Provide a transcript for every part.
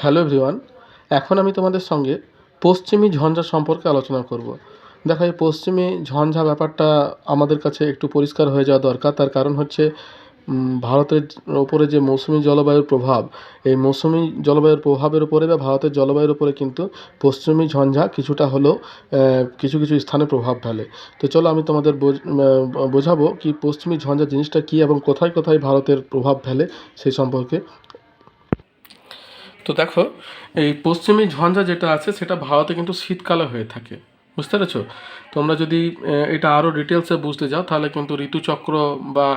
Hello everyone, এখন আমি তোমাদের সঙ্গে পশ্চিমী ঝঞ্ঝা সম্পর্কে আলোচনা করব। দেখো, এই পশ্চিমী ঝঞ্ঝা ব্যাপারটা আমাদের কাছে একটু পরিষ্কার হয়ে যাওয়া দরকার। তার কারণ হচ্ছে ভারতের ওপরে যে মৌসুমি জলবায়ুর প্রভাব, এই মৌসুমি জলবায়ুর প্রভাবের উপরে বা ভারতের জলবায়ুর উপরে কিন্তু পশ্চিমী ঝঞ্ঝা কিছুটা হলেও কিছু কিছু স্থানে প্রভাব ফেলে তো চলো আমি তোমাদের বোঝ- বোঝাবো কি পশ্চিমী ঝঞ্ঝা জিনিসটা কী এবং কোথায় কোথায় ভারতের প্রভাব ফেলে সেই সম্পর্কে। তো দেখো, এই পশ্চিমী ঝঞ্ঝা যেটা আছে সেটা ভারতে কিন্তু শীতকালে হয়ে থাকে। বুঝতে পেরেছ? তোমরা যদি এটা আরও ডিটেলসে বুঝতে যাও, তাহলে কিন্তু ঋতুচক্র বা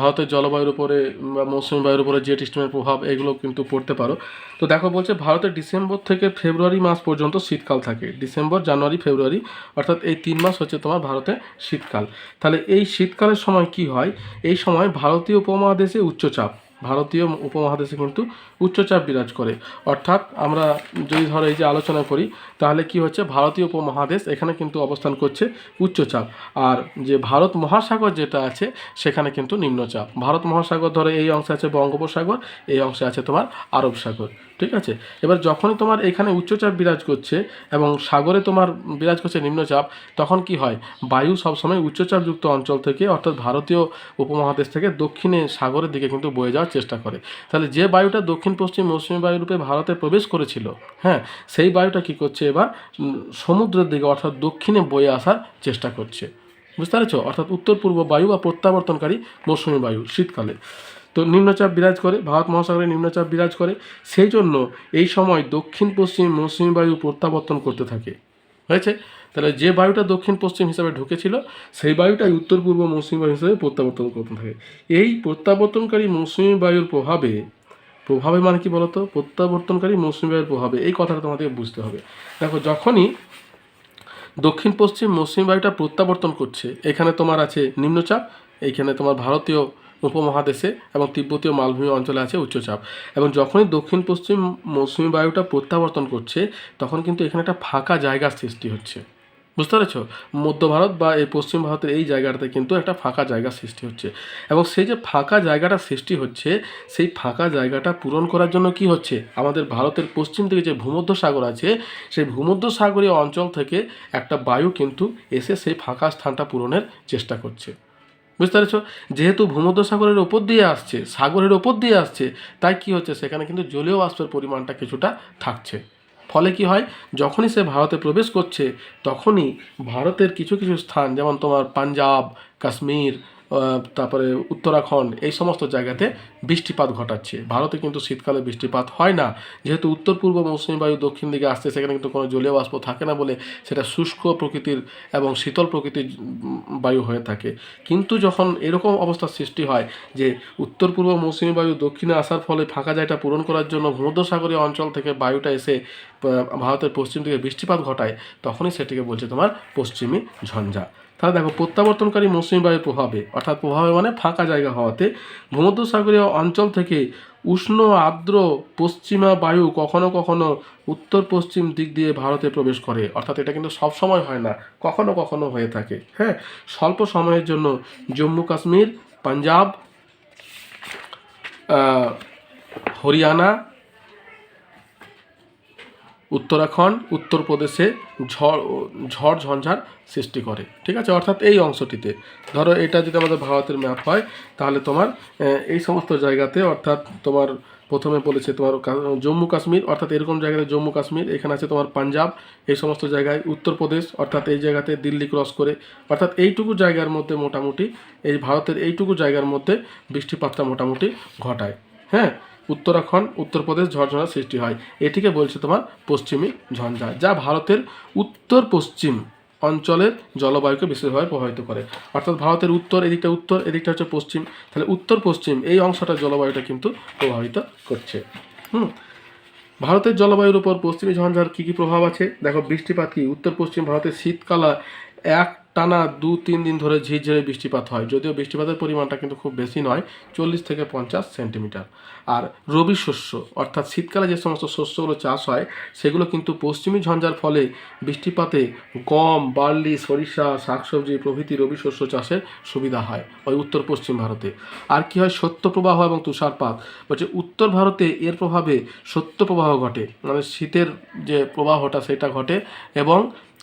ভারতের জলবায়ুর উপরে বা মৌসুমী বায়ুর উপরে জেট স্টিমের প্রভাব এগুলো কিন্তু পড়তে পারো। তো দেখো, বলছে ভারতের ডিসেম্বর থেকে ফেব্রুয়ারি মাস পর্যন্ত শীতকাল থাকে। ডিসেম্বর, জানুয়ারি, ফেব্রুয়ারি, অর্থাৎ এই তিন মাস হচ্ছে তোমার ভারতে শীতকাল। তাহলে এই শীতকালের সময় কি হয়? এই সময় ভারতীয় উপমহাদেশে উচ্চচাপ। ভারতীয় উপমহাদেশে কিন্তু উচ্চচাপ বিরাজ করে। অর্থাৎ আমরা যদি ধরো এই যে আলোচনা করি, তাহলে কি হচ্ছে? ভারতীয় উপমহাদেশ এখানে কিন্তু অবস্থান করছে উচ্চচাপ। আর যে ভারত মহাসাগর যেটা আছে, সেখানে কিন্তু নিম্নচাপ। ভারত মহাসাগর ধরো এই অংশে আছে বঙ্গোপসাগর, এই অংশে আছে তোমার আরব সাগর। ঠিক আছে? এবার যখনই তোমার এখানে উচ্চচাপ বিরাজ করছে এবং সাগরে তোমার বিরাজ করছে নিম্নচাপ, তখন কি হয়? বায়ু সবসময় উচ্চচাপযুক্ত অঞ্চল থেকে, অর্থাৎ ভারতীয় উপমহাদেশ থেকে দক্ষিণে সাগরের দিকে কিন্তু বয়ে যাওয়ার চেষ্টা করে। তাহলে যে বায়ুটা দক্ষিণ, পশ্চিম, মৌসুমী বায়ুরূপে ভারতে প্রবেশ করেছিল হ্যাঁ সেই বায়ুটা কি করছে এবার? সমুদ্রের দিকে, অর্থাৎ দক্ষিণে বয়ে আসার চেষ্টা করছে। বুঝতে পেরেছ? অর্থাৎ উত্তর পূর্ব বায়ু বা প্রত্যাবর্তনকারী মৌসুমী বায়ু শীতকালে। তো নিম্নচাপ বিরাজ করে, ভারত মহাসাগরে নিম্নচাপ বিরাজ করে, সেই জন্য এই সময় দক্ষিণ, পশ্চিম, মৌসুমী বায়ু প্রত্যাবর্তন করতে থাকে। হয়েছে? তাহলে যে বায়ুটা দক্ষিণ, পশ্চিম হিসাবে ঢুকেছিল, সেই বায়ুটাই উত্তর, পূর্ব মৌসুমী বায়ু হিসাবে প্রত্যাবর্তন করতে থাকে। এই প্রত্যাবর্তনকারী মৌসুমী বায়ুর প্রভাবে প্রভাবে মানে কি বলতো? প্রত্যাবর্তনকারী মৌসুমী বায়ুর প্রভাবে, এই কথাটা তোমাদেরকে বুঝতে হবে। দেখো, যখনই দক্ষিণ, পশ্চিম মৌসুমী বায়ুটা প্রত্যাবর্তন করছে, এখানে তোমার আছে নিম্নচাপ এইখানে তোমার ভারতীয় উপমহাদেশে এবং তিব্বতীয় মালভূমি অঞ্চলে আছে উচ্চচাপ। এবং যখনই দক্ষিণ, পশ্চিম মৌসুমী বায়ুটা প্রত্যাবর্তন করছে, তখন কিন্তু এখানে একটা ফাঁকা জায়গার সৃষ্টি হচ্ছে। বুঝতে পেরেছ? মধ্য ভারত বা এই পশ্চিম ভারতের এই জায়গাটাতে কিন্তু একটা ফাঁকা জায়গা সৃষ্টি হচ্ছে। এবং সেই যে ফাঁকা জায়গাটা সৃষ্টি হচ্ছে, সেই ফাঁকা জায়গাটা পূরণ করার জন্য কি হচ্ছে? আমাদের ভারতের পশ্চিম দিকে যে ভূমধ্য সাগর আছে, সেই ভূমধ্য সাগরীয় অঞ্চল থেকে একটা বায়ু কিন্তু এসে সেই ফাঁকা স্থানটা পূরণের চেষ্টা করছে। বুঝতে পেরেছ? যেহেতু ভূমধ্যসাগরের ওপর দিয়ে আসছে, সাগরের ওপর দিয়ে আসছে, তাই কি হচ্ছে? সেখানে কিন্তু জলীয় বাষ্পের পরিমাণটা কিছুটা থাকছে। ফলে কি হয়? যখনই সে ভারতে প্রবেশ করছে, তখনই ভারতের কিছু কিছু স্থান, যেমন তোমার পাঞ্জাব, কাশ্মীর তারপরে উত্তরাখণ্ড, এই সমস্ত জায়গাতে বৃষ্টিপাত ঘটাচ্ছে। ভারতে কিন্তু শীতকালে বৃষ্টিপাত হয় না। যেহেতু উত্তর পূর্ব মৌসুমী বায়ু দক্ষিণ দিকে আসছে, সেখানে কিন্তু কোনো জলীয় বাষ্প থাকে না বলে সেটা শুষ্ক প্রকৃতির এবং শীতল প্রকৃতির বায়ু হয়ে থাকে। কিন্তু যখন এরকম অবস্থার সৃষ্টি হয় যে উত্তর পূর্ব মৌসুমী বায়ু দক্ষিণে আসার ফলে ফাঁকা জায়গাটা পূরণ করার জন্য ভূমধ্যসাগরীয় অঞ্চল থেকে বায়ুটা এসে ভারতের পশ্চিম দিকে বৃষ্টিপাত ঘটায়, তখনই সেটিকে বলছে তোমার পশ্চিমী ঝঞ্ঝা। তাহলে দেখো, প্রত্যাবর্তনকারী মৌসুমী বায়ুর প্রভাবে, অর্থাৎ প্রভাবে মানে ফাঁকা জায়গা হওয়াতে, ভূমধ্যসাগরীয় অঞ্চল থেকে উষ্ণ আর্দ্র পশ্চিমা বায়ু কখনো কখনো উত্তর পশ্চিম দিক দিয়ে ভারতে প্রবেশ করে। অর্থাৎ এটা কিন্তু সব সময় হয় না, কখনো কখনো হয়ে থাকে। হ্যাঁ স্বল্প সময়ের জন্য জম্মু কাশ্মীর, পাঞ্জাব হরিয়ানা উত্তরাখণ্ড, উত্তরপ্রদেশে ঝড় ঝড় ঝঞ্ঝার সৃষ্টি করে। ঠিক আছে? অর্থাৎ এই অংশটিতে। ধরো, এটা যদি আমাদের ভারতের ম্যাপ হয়, তাহলে তোমার এই সমস্ত জায়গাতে, অর্থাৎ তোমার প্রথমে বলেছে তোমার জম্মু কাশ্মীর, অর্থাৎ এরকম জায়গাতে জম্মু কাশ্মীর, এখানে আছে তোমার পাঞ্জাব, এই সমস্ত জায়গায় উত্তরপ্রদেশ, অর্থাৎ এই জায়গাতে দিল্লি ক্রস করে, অর্থাৎ এইটুকু জায়গার মধ্যে মোটামুটি, এই ভারতের এইটুকু জায়গার মধ্যে বৃষ্টিপাতটা মোটামুটি ঘটায়। হ্যাঁ? উত্তরাখণ্ড, উত্তরপ্রদেশ ঝড়ঝড়া সৃষ্টি হয়। এটিকে বলছে তোমার পশ্চিমী ঝঞ্ঝা, যা ভারতের উত্তর পশ্চিম অঞ্চলের জলবায়ুকে বিশেষভাবে প্রভাবিত করে। অর্থাৎ ভারতের উত্তর, এদিকটা উত্তর, এদিকটা হচ্ছে পশ্চিম। তাহলে উত্তর পশ্চিম এই অংশটা জলবায়ুটা কিন্তু প্রভাবিত করছে। হুম? ভারতের জলবায়ুর উপর পশ্চিমী ঝঞ্ঝার কী কী প্রভাব আছে? দেখো, বৃষ্টিপাত কি? উত্তর পশ্চিম ভারতের শীতকালা এক টানা দু তিন দিন ধরে ঝিরঝিরে বৃষ্টিপাত হয়। যদিও বৃষ্টিপাতের পরিমাণটা কিন্তু খুব বেশি নয়, চল্লিশ থেকে পঞ্চাশ সেন্টিমিটার। আর রবি শস্য, অর্থাৎ শীতকালে যে সমস্ত শস্যগুলো চাষ হয়, সেগুলো কিন্তু পশ্চিমী ঝঞ্ঝার ফলে বৃষ্টিপাতে গম, বার্লি, সরিষা, শাকসবজি প্রভৃতি রবি শস্য চাষের সুবিধা হয় ওই উত্তর পশ্চিম ভারতে। আর কি হয় সত্যপ্রবাহ এবং তুষারপাত? বলছে উত্তর ভারতে এর প্রভাবে সত্যপ্রবাহ ঘটে মানে শীতের যে প্রবাহটা সেটা ঘটে এবং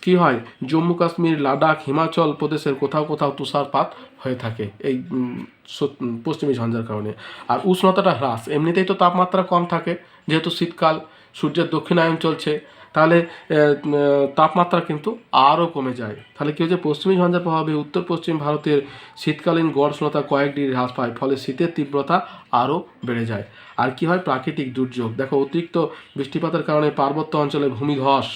কি হয়? জম্মু কাশ্মীর লাদাখ হিমাচল প্রদেশের কোথাও কোথাও তুষারপাত হয়ে থাকে এই পশ্চিমী ঝঞ্ঝার কারণে। আর উষ্ণতাটা হ্রাস, এমনিতেই তো তাপমাত্রা কম থাকে, যেহেতু শীতকাল, সূর্যের দক্ষিণায়ন চলছে, তাহলে তাপমাত্রা কিন্তু আরও কমে যায়। তাহলে কী হচ্ছে পশ্চিমী ঝঞ্ঝার প্রভাবে উত্তর পশ্চিম ভারতের শীতকালীন গড় উষ্ণতা কয়েক ডিগ্রি হ্রাস পায়, ফলে শীতের তীব্রতা আরও বেড়ে যায়। আর কি হয়? প্রাকৃতিক দুর্যোগ। দেখো, অতিরিক্ত বৃষ্টিপাতের কারণে পার্বত্য অঞ্চলে ভূমিধস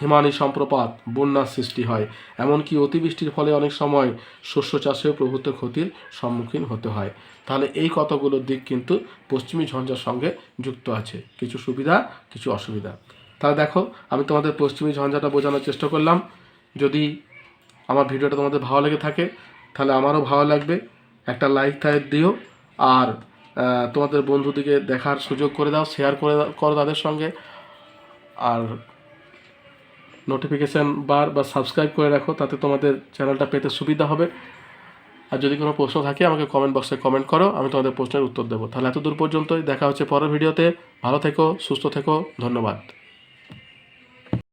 হিমানি সম্প্রপাত, বন্যার সৃষ্টি হয়। এমনকি অতিবৃষ্টির ফলে অনেক সময় শস্য চাষেও প্রভূত ক্ষতির সম্মুখীন হতে হয়। তাহলে এই কতগুলো দিক কিন্তু পশ্চিমী ঝঞ্ঝার সঙ্গে যুক্ত আছে। কিছু সুবিধা, কিছু অসুবিধা। তাহলে দেখো, আমি তোমাদের পশ্চিমী ঝঞ্ঝাটা বোঝানোর চেষ্টা করলাম। যদি আমার ভিডিওটা তোমাদের ভালো লেগে থাকে, তাহলে আমারও ভালো লাগবে। একটা লাইক তাই দিও। আর তোমাদের বন্ধুদিকে দেখার সুযোগ করে দাও শেয়ার করে করো তাদের সঙ্গে। আর নোটিফিকেশান বার বা সাবস্ক্রাইব করে রাখো, তাতে তোমাদের চ্যানেলটা পেতে সুবিধা হবে। আর যদি কোনো প্রশ্ন থাকে, আমাকে কমেন্ট বক্সে কমেন্ট করো, আমি তোমাদের প্রশ্নের উত্তর দেবো। তাহলে এত দূর পর্যন্তই, দেখা হচ্ছে পরের ভিডিওতে ভালো থেকো, সুস্থ থেকো, ধন্যবাদ।